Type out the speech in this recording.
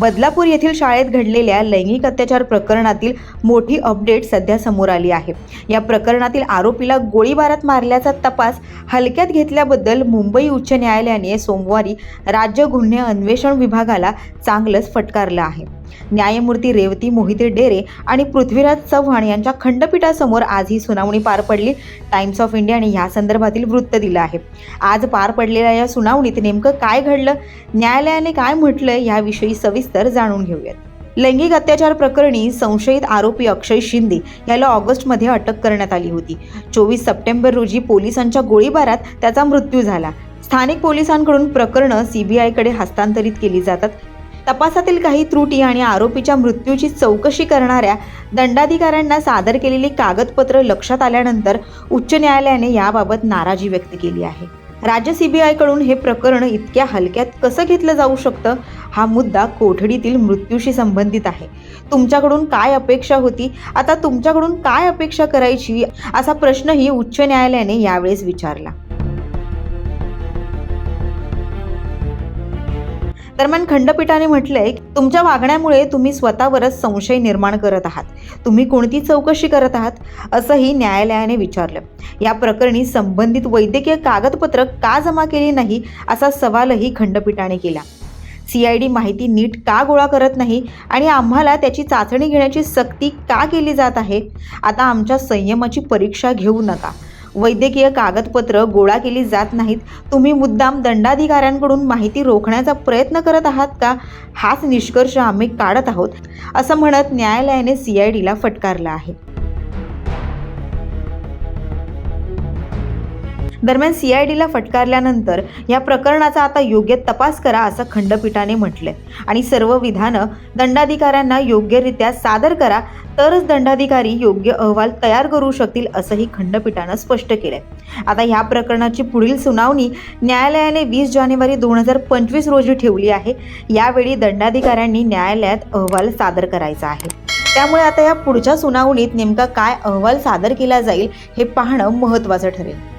बदलापूर येथील शाळेत घडलेल्या लैंगिक अत्याचार प्रकरणातील मोठी अपडेट सध्या समोर आली आहे. या प्रकरणातील आरोपीला गोळीबारात मारल्याचा तपास हलक्यात घेतल्याबद्दल मुंबई उच्च न्यायालयाने सोमवारी राज्य गुन्हे अन्वेषण विभागाला चांगलंच फटकारलं आहे. न्यायमूर्ती रेवती मोहिते डेरे आणि पृथ्वीराज चव्हाण यांच्या खंडपीठासमोर आज ही सुनावणी पार पडली. टाइम्स ऑफ इंडियाने या संदर्भातील वृत्त दिलं आहे. आज पार पडलेल्या या सुनावणीत नेमकं काय घडलं? न्यायालयाने काय म्हटलं? याविषयी सविस्तर जाणून घेऊयात. लैंगिक अत्याचार प्रकरणी संशयित आरोपी अक्षय शिंदे याला ऑगस्टमध्ये अटक करण्यात आली होती. चोवीस सप्टेंबर रोजी पोलिसांच्या गोळीबारात त्याचा मृत्यू झाला. स्थानिक पोलिसांकडून प्रकरणं सीबीआयकडे हस्तांतरित केली जातात. तपासातील काही त्रुटी आणि आरोपीच्या मृत्यूची चौकशी करणाऱ्या दंडाधिकाऱ्यांना सादर केलेली कागदपत्र लक्षात आल्यानंतर उच्च न्यायालयाने याबाबत नाराजी व्यक्त केली आहे. राज्य सीबीआयकडून हे प्रकरण इतक्या हलक्यात कसं घेतलं जाऊ शकतं? हा मुद्दा कोठडीतील मृत्यूशी संबंधित आहे. तुमच्याकडून काय अपेक्षा होती? आता तुमच्याकडून काय अपेक्षा करायची? असा प्रश्नही उच्च न्यायालयाने यावेळेस विचारला. दरम्यान खंडपीठाने म्हटलंय तुमच्या वागण्यामुळे तुम्ही स्वतःवरच संशय निर्माण करत आहात. तुम्ही कोणती चौकशी करत आहात? असंही न्यायालयाने विचारलं. या प्रकरणी संबंधित वैद्यकीय कागदपत्र का जमा केली नाही असा सवालही खंडपीठाने केला. सी आय डी माहिती नीट का गोळा करत नाही आणि आम्हाला त्याची चाचणी घेण्याची सक्ती का केली जात आहे? आता आमच्या संयमाची परीक्षा घेऊ नका. वैद्यकीय कागदपत्र गोळा केली जात नाहीत. तुम्ही मुद्दाम दंडाधिकाऱ्यांकडून माहिती रोखण्याचा प्रयत्न करत आहात का? हाच निष्कर्ष आम्ही काढत आहोत असं म्हणत न्यायालयाने सी आय डीला फटकारलं आहे. दरम्यान सी आय डीला फटकारल्यानंतर या प्रकरणाचा आता योग्य तपास करा असं खंडपीठाने म्हटलंय. आणि सर्व विधानं दंडाधिकाऱ्यांना योग्यरित्या सादर करा तरच दंडाधिकारी योग्य अहवाल तयार करू शकतील असंही खंडपीठानं स्पष्ट केलंय. आता ह्या प्रकरणाची पुढील सुनावणी न्यायालयाने वीस जानेवारी दोन हजार पंचवीस रोजी ठेवली आहे. यावेळी दंडाधिकाऱ्यांनी न्यायालयात अहवाल सादर करायचा आहे. त्यामुळे आता या पुढच्या सुनावणीत नेमका काय अहवाल सादर केला जाईल हे पाहणं महत्त्वाचं ठरेल.